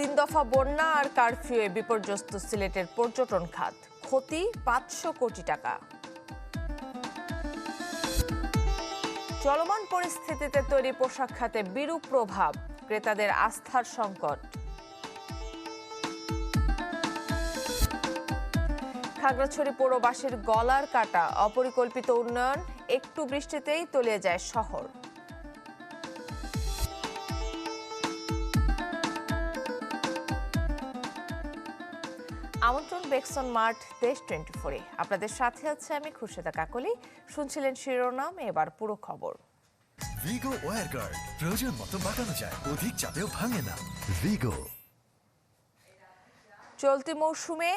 তিন দফা বন্যা আর কারফিউয়ে বিপর্যস্ত সিলেটের পর্যটন খাত। ক্ষতি পাঁচশো কোটি টাকা। চলমান পরিস্থিতিতে তৈরি পোশাক খাতে বিরূপ প্রভাব, ক্রেতাদের আস্থার সংকট। খাগড়াছড়ি পৌরবাসীর গলার কাটা, অপরিকল্পিত উন্নয়ন, একটু বৃষ্টিতেই তলিয়ে যায় শহর। আমন্ত্রণ বেক্সন মার্ট দেশ টোয়েন্টি ফোরে আপনাদের সাথে আছে আমি খুরশেদা কাকলি। শুনছিলেন শিরোনাম এবার পুরো খবর। ভিগো ওয়ার গার্ড প্রয়োজন মতো বাঁকানো যায় অধিক চাপেও ভাঙে না। ভিগো চলতি মৌসুমে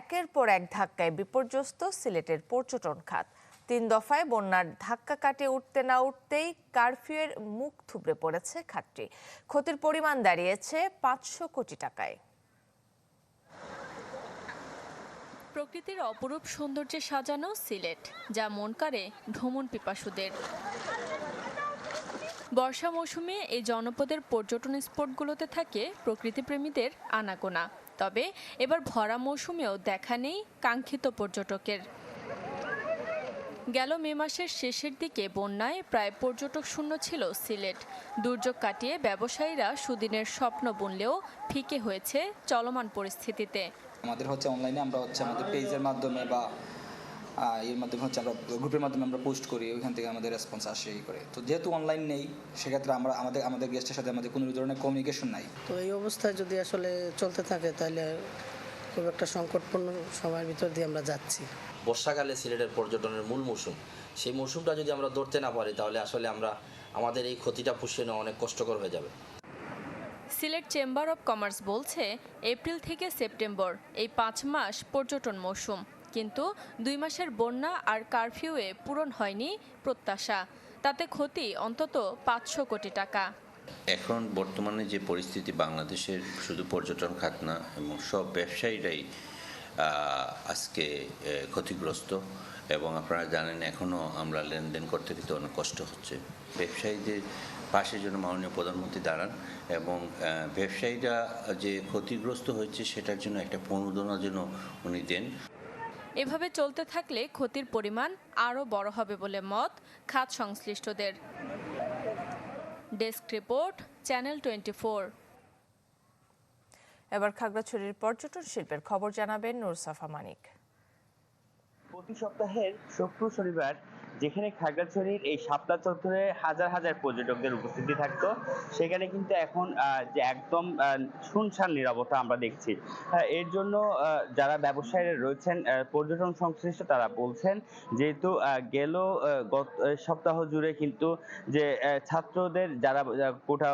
একের পর এক ধাক্কায় বিপর্যস্ত সিলেটের পর্যটন খাত। তিন দফায় বন্যার ধাক্কা কাটিয়ে উঠতে না উঠতেই কারফিউয়ের মুখ থুবড়ে পড়েছে খাতটি। ক্ষতির পরিমাণ দাঁড়িয়েছে পাঁচশো কোটি টাকায়। প্রকৃতির অপরূপ সৌন্দর্যে সাজানো সিলেট, যা মন কাড়ে ভ্রমণ পিপাসুদের। বর্ষা মৌসুমে এই জনপদের পর্যটন স্পটগুলোতে থাকে প্রকৃতিপ্রেমীদের আনাগোনা। তবে এবার ভরা মৌসুমেও দেখা নেই কাঙ্ক্ষিত পর্যটকের। গেল মে মাসের শেষের দিকে বন্যায় প্রায় পর্যটক শূন্য ছিল সিলেট। দুর্যোগ কাটিয়ে ব্যবসায়ীরা সুদিনের স্বপ্ন বুনলেও ফিকে হয়েছে চলমান পরিস্থিতিতে। আমাদের হচ্ছে অনলাইনে আমরা হচ্ছে আমাদের পেজের মাধ্যমে বা এর মাধ্যমে হচ্ছে আমরা গ্রুপের মাধ্যমে আমরা পোস্ট করি ওইখান থেকে আমাদের রেসপন্স আসে এই করে। তো যেহেতু অনলাইন নেই সেক্ষেত্রে আমরা আমাদের আমাদের গেস্টের সাথে আমাদের কোনো ধরনের কমিউনিকেশন নাই। তো এই অবস্থায় যদি আসলে চলতে থাকে তাহলে খুব একটা সংকটপূর্ণ সময়ের ভিতর দিয়ে আমরা যাচ্ছি। বর্ষাকালে সিলেটের পর্যটনের মূল মৌসুম সেই মৌসুমটা যদি আমরা ধরতে না পারি তাহলে আসলে আমরা আমাদের এই ক্ষতিটা পুষিয়ে নেওয়া অনেক কষ্টকর হয়ে যাবে। সিলেট চেম্বার অব কমার্স বলছে, এপ্রিল থেকে সেপ্টেম্বর, এই পাঁচ মাস পর্যটন মৌসুম। কিন্তু দুই মাসের বন্যা আর কারফিউয়ে পূরণ হয়নি প্রত্যাশা। তাতে ক্ষতি অন্তত পাঁচশো কোটি টাকা। এখন বর্তমানে যে পরিস্থিতি, বাংলাদেশের শুধু পর্যটন খাত না, এবং সব ব্যবসায়ীরাই আজকে ক্ষতিগ্রস্ত। এবং আপনারা জানেন এখনও আমরা লেনদেন করতে কিন্তু অনেক কষ্ট হচ্ছে। ব্যবসায়ীদের পাশে যেন মাননীয় প্রধানমন্ত্রী দাঁড়ান এবং ব্যবসায়ীরা যে ক্ষতিগ্রস্ত হয়েছে সেটার জন্য একটা প্রণোদনা যেন উনি দেন। এভাবে চলতে থাকলে ক্ষতির পরিমাণ আরও বড় হবে বলে মত খাত সংশ্লিষ্টদের। ডেস্ক রিপোর্ট চ্যানেল টোয়েন্টি এবার খাগড়াছড়ির পর্যটন শিল্পের খবর জানাবেন নুরসাফা মানিক। প্রতি সপ্তাহের শুক্র শনিবার যেখানে খাগড়াছড়ির এই শাপলা চত্বরে হাজার হাজার পর্যটকদের উপস্থিতি থাকতো, সেখানে কিন্তু এখন যে একদম শুনশান নিরবতা আমরা দেখছি। এর জন্য যারা ব্যবসায়ীরা রয়েছেন পর্যটন সংশ্লিষ্ট তারা বলছেন, যেহেতু গেল গত সপ্তাহ জুড়ে কিন্তু যে ছাত্রদের যারা কোটা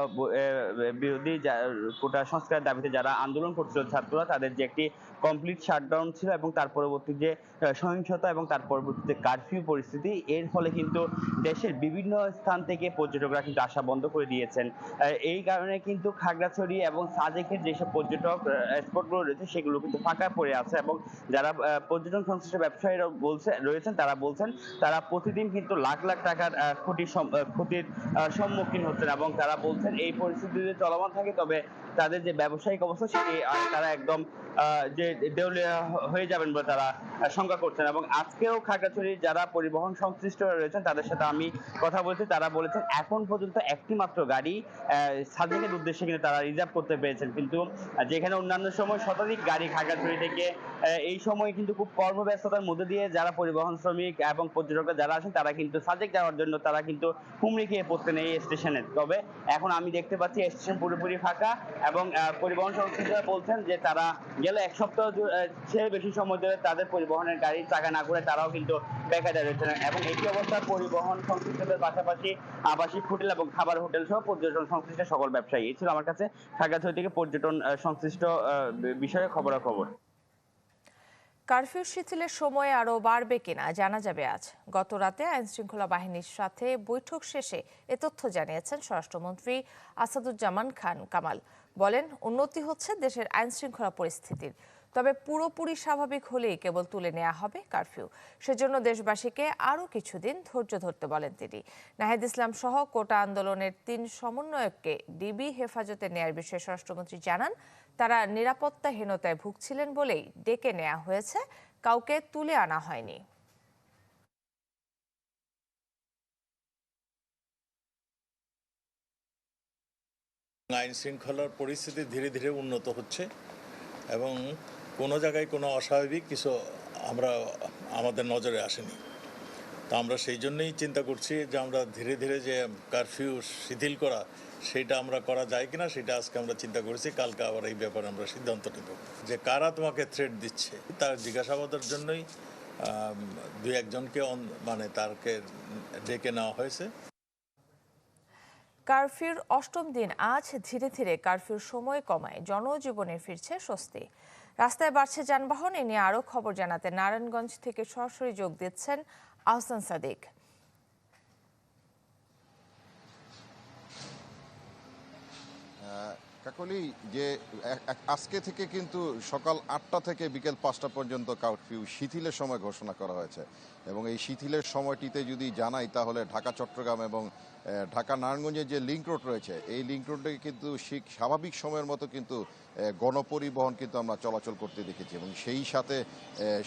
বিরোধী যা- কোটা সংস্কারের দাবিতে যারা আন্দোলন করছিল ছাত্ররা, তাদের যে একটি কমপ্লিট শাটডাউন ছিল এবং তার পরবর্তী যে সহিংসতা এবং তার পরবর্তীতে কারফিউ পরিস্থিতি এর ফলে কিন্তু দেশের বিভিন্ন স্থান থেকে পর্যটকরা কিন্তু আসা বন্ধ করে দিয়েছেন। এই কারণে কিন্তু খাগড়াছড়ি এবং সাজেকের যেসব পর্যটক স্পটগুলো রয়েছে সেগুলো কিন্তু ফাঁকা পড়ে আছে এবং যারা পর্যটন সংশ্লিষ্ট ব্যবসায়ীরা বলছে, রয়েছেন, তারা বলছেন তারা প্রতিদিন কিন্তু লাখ লাখ টাকার ক্ষতির ক্ষতির সম্মুখীন হচ্ছেন এবং তারা বলছেন এই পরিস্থিতি যদি চলমান থাকে, তবে তাদের যে ব্যবসায়িক অবস্থা সেটি তারা একদম যে দেউলিয়া হয়ে যাবেন বলে তারা শঙ্কা করছেন এবং আজকেও খাগড়াছড়ির যারা পরিবহন সংশ্লিষ্ট রয়েছেন, তাদের সাথে আমি কথা বলেছি। তারা বলেছেন, এখন পর্যন্ত একটি মাত্র গাড়ি সাজেকের উদ্দেশ্যে কিন্তু তারা রিজার্ভ করতে পেরেছেন। কিন্তু যেখানে অন্যান্য সময় শতাধিক গাড়ি খাগড়াছড়ি থেকে এই সময় কিন্তু খুব কর্মব্যস্ততার মধ্যে দিয়ে যারা পরিবহন শ্রমিক এবং পর্যটকরা যারা আছেন, তারা কিন্তু সাজেক যাওয়ার জন্য তারা কিন্তু হুমড়ি খেয়ে পড়তেন এই স্টেশনে। তবে, এখন আমি দেখতে পাচ্ছি, স্টেশন পুরোপুরি ফাঁকা। এবং পরিবহন সংশ্লিষ্টরা বলছেন যে তারা গেল এক সপ্তাহ চেয়ে বেশি সময় ধরে তাদের পরিবহনের গাড়ির চাকা না করে তারাও কিন্তু বেকার রয়েছেন। এবং একই অবস্থা পরিবহন সংশ্লিষ্টদের পাশাপাশি আবাসিক হোটেল এবং খাবার হোটেল সহ পর্যটন সংশ্লিষ্ট সকল ব্যবসায়ী। এই ছিল আমার কাছে খাগড়াছড়ি থেকে পর্যটন সংশ্লিষ্ট বিষয়ে খবরাখবর। কারফিউ শিথিলের সময় আরও বাড়বে কিনা জানা যাবে আজ। গত রাতে আইনশৃঙ্খলা বাহিনীর সাথে বৈঠক শেষে এ তথ্য জানিয়েছেন স্বরাষ্ট্রমন্ত্রী আসাদুজ্জামান খান কামাল। বলেন, উন্নতি হচ্ছে দেশের আইনশৃঙ্খলা পরিস্থিতির। তবে পুরোপুরি স্বাভাবিক হলেই কেবল তুলে নেওয়া হবে কারফিউ। সেজন্য দেশবাসীকে আরও কিছুদিন ধৈর্য ধরতে বলেন তিনি। নাহিদ ইসলাম সহ কোটা আন্দোলনের তিন সমন্বয়ককে ডিবি হেফাজতে নেয়ার বিষয়ে স্বরাষ্ট্রমন্ত্রী জানান, তারা নিরাপত্তাহীনতায় ভুগছিলেন বলেই ডেকে নেওয়া হয়েছে, কাউকে তুলে আনা হয়নি। আইন শৃঙ্খলার পরিস্থিতি ধীরে ধীরে উন্নত হচ্ছে এবং কোনো জায়গায় কোনো অস্বাভাবিক কিছু আমরা, আমাদের নজরে আসেনি। তো আমরা সেই জন্যই চিন্তা করছি যে আমরা ধীরে ধীরে যে কারফিউ শিথিল করা, সেটা আমরা করা যায় কিনা, সেটা আজকে আমরা চিন্তা করেছি, কালকে আবার এই ব্যাপারে আমরা সিদ্ধান্ত নেব। যে কারা তোমাকে থ্রেট দিচ্ছে, তার জিজ্ঞাসাবাদের জন্যই দুই একজনকে মানে তারকে ডেকে নেওয়া হয়েছে। কারফিউর অষ্টম দিন আজ ধীরে ধীরে কারফিউর সময় কমায়। জনজীবনে ফিরছে স্বস্তি। রাস্তায় বাড়ছে যানবাহন, এ নিয়ে আরও খবর জানাতে নারায়ণগঞ্জ থেকে সরাসরি যোগ দিচ্ছেন আহসান সাদিক। কাকলি, যে আজকে থেকে কিন্তু সকাল আটটা থেকে বিকেল পাঁচটা পর্যন্ত কারফিউ শিথিলের সময় ঘোষণা করা হয়েছে। এবং এই শিথিলের সময়টিতে যদি জানাই, তাহলে ঢাকা, চট্টগ্রাম এবং ঢাকা নারায়ণগঞ্জের যে লিঙ্ক রোড রয়েছে, এই লিঙ্ক রোডে কিন্তু স্বাভাবিক সময়ের মতো কিন্তু গণপরিবহন কিন্তু আমরা চলাচল করতে দেখেছি এবং সেই সাথে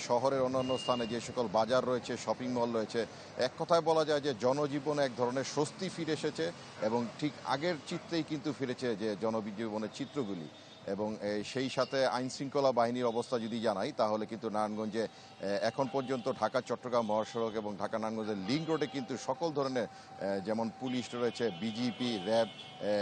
শহরের অন্যান্য স্থানে যে সকল বাজার রয়েছে শপিং মল রয়েছে, এক কথায় বলা যায় যে জনজীবনে এক ধরনের স্বস্তি ফিরে এসেছে এবং ঠিক আগের চিত্রেই কিন্তু ফিরেছে যে জনজীবনের চিত্রগুলি। এবং সেই সাথে আইন শৃঙ্খলা বাহিনীর অবস্থা যদি জানাই, তাহলে কিন্তু নারায়ণগঞ্জে এখন পর্যন্ত ঢাকা, চট্টগ্রাম মহাসড়ক এবং ঢাকা নারায়ণগঞ্জের লিঙ্ক রোডে কিন্তু সকল ধরনের যেমন পুলিশ রয়েছে, বিজিপি, র্যাব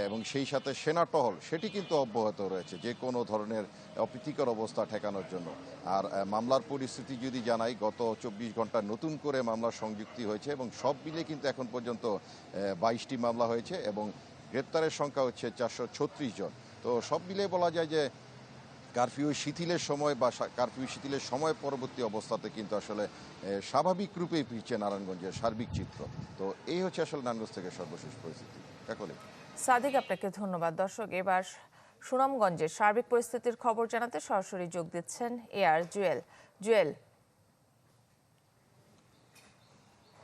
এবং সেই সাথে সেনা টহল, সেটি কিন্তু অব্যাহত রয়েছে, যে কোনো ধরনের অপ্রীতিকর অবস্থা ঠেকানোর জন্য। আর মামলার পরিস্থিতি যদি জানাই, গত চব্বিশ ঘণ্টা নতুন করে মামলার সংযুক্তি হয়েছে এবং সব মিলে কিন্তু এখন পর্যন্ত বাইশটি মামলা হয়েছে এবং গ্রেপ্তারের সংখ্যা হচ্ছে চারশো ছত্রিশ জন। তো সব মিলে বলা যায় যে কারফিউ শিথিলের সময় বা কারফিউ শিথিলের সময় পরবর্তী অবস্থাতে কিন্তু আসলে স্বাভাবিক রূপেই ফিরছে নারায়ণগঞ্জের সার্বিক চিত্র। তো এই হচ্ছে আসলে নারায়ণগঞ্জ থেকে সর্বশেষ পরিস্থিতি। কাকলে। সাদিক, আপনাকে ধন্যবাদ। দর্শক, এবার সুনামগঞ্জের সার্বিক পরিস্থিতির খবর জানাতে সরাসরি যোগ দিচ্ছেন এ আর জুয়েল। জুয়েল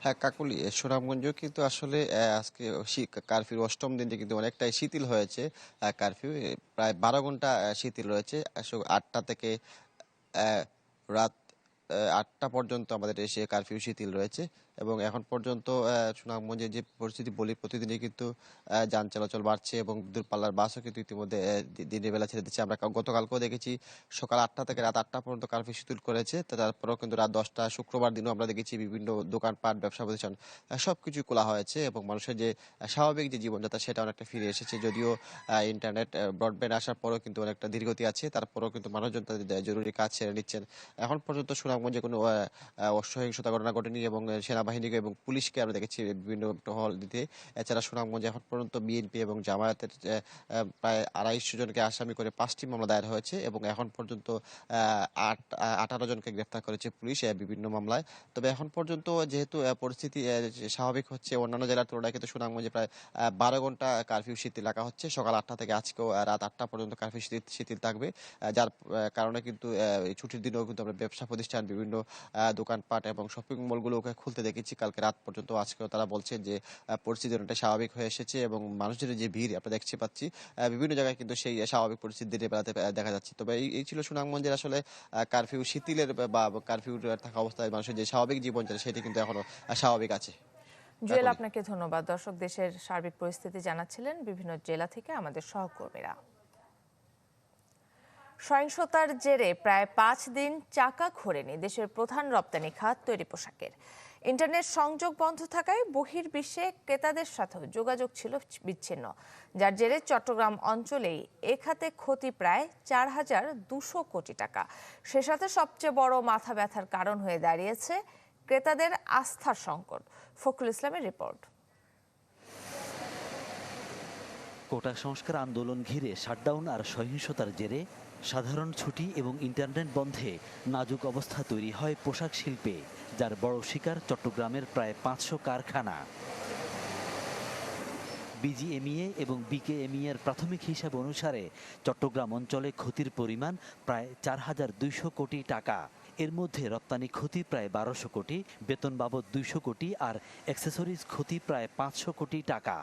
হ্যাঁ কাকুলি সুনামগঞ্জ কিন্তু আসলে আজকে কারফিউ অষ্টম দিনটি কিন্তু অনেকটাই শিথিল হয়েছে কারফিউ প্রায় বারো ঘণ্টা শিথিল রয়েছে। আটটা থেকে রাত আটটা পর্যন্ত আমাদের এসে কারফিউ শিথিল রয়েছে। এবং এখন পর্যন্ত আহ, সুনামগঞ্জের যে পরিস্থিতি বলি প্রতিদিনই কিন্তু যান চলাচল বাড়ছে এবং দূরপাল্লার বাসও কিন্তু ইতিমধ্যে দিনের বেলা ছেড়ে দিচ্ছে। আমরা গতকালকেও দেখেছি সকাল আটটা থেকে রাত আটটা পর্যন্ত কারফিউ শিথিল করেছে। তারপরেও কিন্তু রাত দশটা শুক্রবার দিনও আমরা দেখেছি বিভিন্ন দোকানপাট ব্যবসা প্রতিষ্ঠান সব কিছুই খোলা হয়েছে এবং মানুষের যে স্বাভাবিক যে জীবনযাত্রা সেটা অনেকটা ফিরে এসেছে। যদিও ইন্টারনেট ব্রডব্যান্ড আসার পরেও কিন্তু অনেকটা ধীরগতি আছে। তারপরেও কিন্তু মানুষজন তাদের জরুরি কাজ ছেড়ে নিচ্ছেন। এখন পর্যন্ত সুনামগঞ্জে কোনো অসহিংসতা ঘটনা ঘটেনি এবং আহ, সেনাবাহিনীকে এবং পুলিশকে আমরা দেখেছি বিভিন্ন টহল দিতে। এছাড়া সুনামগঞ্জে এখন পর্যন্ত বিএনপি এবং জামায়াতের প্রায় আড়াইশো জনকে আসামি করে পাঁচটি মামলা দায়ের হয়েছে এবং এখন পর্যন্ত আট আঠারো জনকে গ্রেফতার করেছে পুলিশ বিভিন্ন মামলায়। তবে এখন পর্যন্ত যেহেতু পরিস্থিতি স্বাভাবিক হচ্ছে, অন্যান্য জেলার তুলনায় কিন্তু সুনামগঞ্জে প্রায় বারো ঘণ্টা কারফিউ শিথিল রাখা হচ্ছে। সকাল আটটা থেকে আজকেও রাত আটটা পর্যন্ত কারফিউ শিথিল থাকবে। যার কারণে কিন্তু ছুটির দিনেও কিন্তু আমরা ব্যবসা প্রতিষ্ঠান, বিভিন্ন দোকানপাট এবং শপিং মলগুলোকে খুলতে দেখেছি কালকে রাত পর্যন্ত আজকেও তারা বলছে যে পরিস্থিতি অনেকটা স্বাভাবিক হয়ে এসেছে এবং মানুষের যে ভিড় আমরা দেখতে পাচ্ছি বিভিন্ন জায়গায় কিন্তু সেই স্বাভাবিক পরিস্থিতি দিনের বেলাতে দেখা যাচ্ছে। তবে এই ছিল সুনামগঞ্জের আসলে কারফিউ শিথিলের বা কারফিউ থাকা অবস্থায় মানুষের যে স্বাভাবিক জীবনযাত্রা সেটি কিন্তু এখনও স্বাভাবিক আছে। জুয়েল আপনাকে ধন্যবাদ। দর্শক দেশের সার্বিক পরিস্থিতি জানাচ্ছিলেন বিভিন্ন জেলা থেকে আমাদের সহকর্মীরা। সহিংসতার জেরে প্রায় পাঁচ দিন চাকা ঘোরেনি দেশের প্রধান রপ্তানি খাত তৈরি পোশাকের। ইন্টারনেট সংযোগ বন্ধ থাকায় বহির্বিশ্বে ক্রেতাদের সাথেও যোগাযোগ ছিল বিচ্ছিন্ন। যার জেরে চট্টগ্রাম অঞ্চলেই এ খাতে ক্ষতি প্রায় চার হাজার দুশো কোটি টাকা। সে সাথে সবচেয়ে বড় মাথা ব্যথার কারণ হয়ে দাঁড়িয়েছে ক্রেতাদের আস্থার সংকট। ফখরুল ইসলামের রিপোর্ট। কোটা সংস্কার আন্দোলন ঘিরে শাটডাউন আর সহিংসতার জেরে সাধারণ ছুটি এবং ইন্টারনেট বন্ধে নাজুক অবস্থা তৈরি হয় পোশাক শিল্পে, যার বড় শিকার চট্টগ্রামের প্রায় পাঁচশো কারখানা। বিজিএমইএ এবং বিকেএমইএ এর প্রাথমিক হিসাব অনুসারে চট্টগ্রাম অঞ্চলে ক্ষতির পরিমাণ প্রায় চার হাজার দুইশো কোটি টাকা। এর মধ্যে রপ্তানি ক্ষতি প্রায় বারোশো কোটি, বেতন বাবদ দুইশো কোটি আর অ্যাক্সেসরিজ ক্ষতি প্রায় পাঁচশো কোটি টাকা।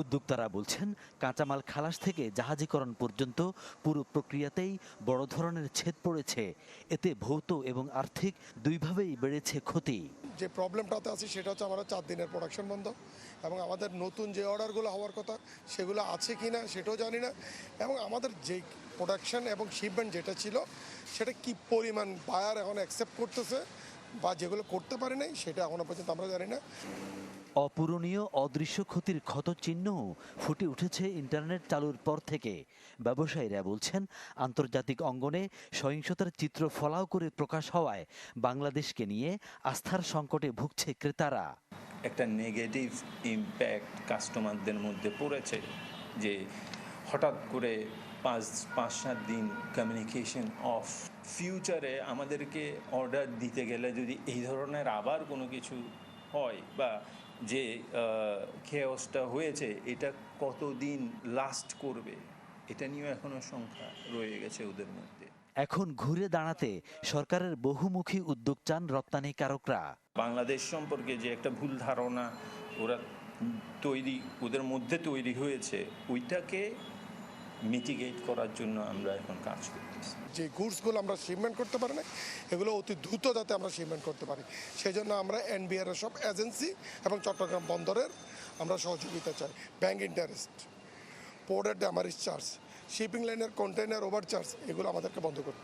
উদ্যোক্তারা বলছেন, কাঁচামাল খালাস থেকে জাহাজীকরণ পর্যন্ত পুরো প্রক্রিয়াতেই বড় ধরনের ছেদ পড়েছে। এতে ভৌত এবং আর্থিক দুইভাবেই বেড়েছে ক্ষতি। যে প্রবলেমটাতে আছি সেটা হচ্ছে আমাদের চার দিনের প্রোডাকশন বন্ধ এবং আমাদের নতুন যে অর্ডারগুলো হওয়ার কথা সেগুলো আছে কি না সেটাও জানি না এবং আমাদের যে প্রোডাকশন এবং শিপমেন্ট যেটা ছিল সেটা কি পরিমাণ বায়ার এখন অ্যাকসেপ্ট করতেছে বা যেগুলো করতে পারে নাই সেটা এখনও পর্যন্ত আমরা জানি না। অপূরণীয় অদৃশ্য ক্ষতির ক্ষতচিহ্নও ফুটে উঠেছে ইন্টারনেট চালুর পর থেকে। ব্যবসায়ীরা বলছেন, আন্তর্জাতিক অঙ্গনে সহিংসতার চিত্র ফলাও করে প্রকাশ হওয়ায় বাংলাদেশকে নিয়ে আস্থার সংকটে ভুগছে ক্রেতারা। একটা নেগেটিভ ইম্প্যাক্ট কাস্টমারদের মধ্যে পড়েছে যে হঠাৎ করে পাঁচ পাঁচ, সাত দিন কমিউনিকেশন অফ ফিউচারে আমাদেরকে অর্ডার দিতে গেলে যদি এই ধরনের আবার কোনো কিছু হয় বা যে খেয়সটা হয়েছে এটা কতদিন লাস্ট করবে? এটা নিয়েও এখনও সংখ্যা রয়ে গেছে ওদের মধ্যে। এখন ঘুরে দাঁড়াতে সরকারের বহুমুখী উদ্যোগ চান রপ্তানিকারকরা। বাংলাদেশ সম্পর্কে যে একটা ভুল ধারণা ওরা তৈরি ওদের মধ্যে তৈরি হয়েছে ওইটাকে মিটিগেট করার জন্য আমরা এখন কাজ করতেছি। যে গুডসগুলো আমরা শিপমেন্ট করতে পারি না এগুলো অতি দ্রুত যাতে আমরা শিপমেন্ট করতে পারি। সেই জন্য আমরা এনবিআর এর সব এজেন্সি এবং চট্টগ্রাম বন্দরের আমরা সহযোগিতা চাই। ব্যাংক ইন্টারেস্ট পোর্টের ড্যামারিজ চার্জ শিপিং লাইনের কন্টেনার ওভার চার্জ এগুলো আমাদেরকে বন্ধ করতে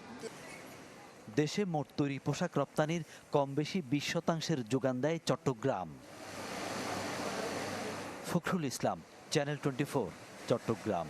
দেশে মোট তৈরি পোশাক রপ্তানির কম বেশি বিশ শতাংশের যোগান দেয় Chittagong. Fakhrul Islam channel twenty Chittagong.